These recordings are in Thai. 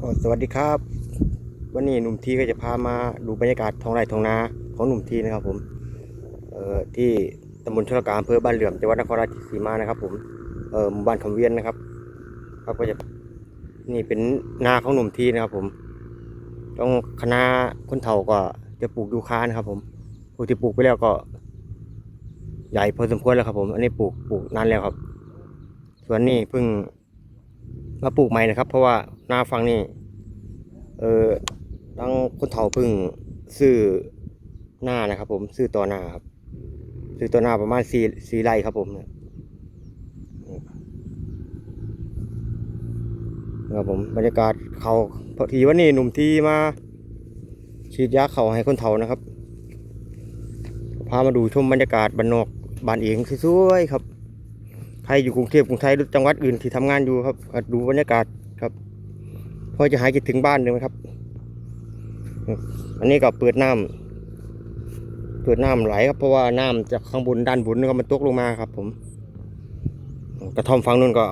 ก็สวัสดีครับ วันนี้หนุ่มทีก็จะพามาดูบรรยากาศท้องไร่ท้องนาของหนุ่มทีนะครับผมเอ่อที่ตำบลชลกาอำเภอบ้านเหลื่อมจังหวัดนครราชสีมานะครับ ผมเอ่อหมู่บ้านคำเวียนนะครับครับก็จะนี่เป็นนาของหนุ่มทีนะครับ ผมต้องคณะคนเฒ่าก็จะปลูกยูคานะครับ ผมปลูกที่ปลูกไปแล้วก็ ใหญ่พอสมควรแล้วครับ ผม อันนี้ปลูกปลูกนานแล้วครับ ส่วนนี้เพิ่ง มาปลูกใหม่นะครับ เพราะว่าหน้าฟังนี่เออตั้งคนเฒ่าพึ่งซื้อหน้านะครับ ผมซื้อต่อหน้าครับซื้อต่อหน้าประมาณสี่สี่ไร่ครับผมนี่ครับผมบรรยากาศเขาพอทีวันนี้หนุ่มที่มาฉีดยาเขาให้คนเฒ่านะครับพามาดูชมบรรยากาศบ้านนอกบ้านเองสวยๆครับ ใครอยู่กรุงเทพกรุงไทยหรือจังหวัดอื่นที่ทำงานอยู่ครับดูบรรยากาศครับพอจะหายคิดถึงบ้านเลยไหมครับ อันนี้ก็เปิดน้ำเปิดน้ำไหลครับเพราะว่าน้ำจากข้างบนด้านบนนี่ก็มันตกลงมาครับ ผม กระท่อมฝั่งนู้นก็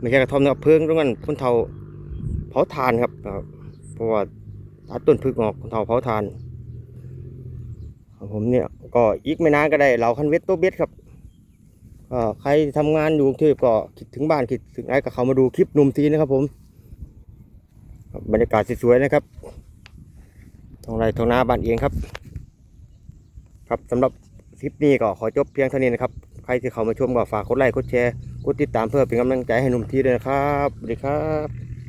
ไม่ใช่กระท่อมนะครับเพิงตรงนั้นคนเฒ่าเผาถ่านครับครับเพราะว่าตัดต้นพึกออกคนเฒ่าเผาถ่านผมเนี่ยก็อีกไม่นานก็ได้เหล่าคันเวทโตเบ็ดครับ ใครทำงานอยู่กรุงเทพก็คิดถึงบ้านคิดถึงอะไรก็เขามาดูคลิปหนุ่มทีนะครับผมบรรยากาศสวยๆนะครับท้องไรท้องนาบ้านเองครับ ครับสำหรับคลิปนี้ก็ขอจบเพียงเท่านี้นะครับ ใครที่เข้ามาชมก็ฝากกดไลค์กดแชร์กดติดตามเพื่อเป็นกำลังใจให้หนุ่มทีด้วยนะครับสวัสดีครับ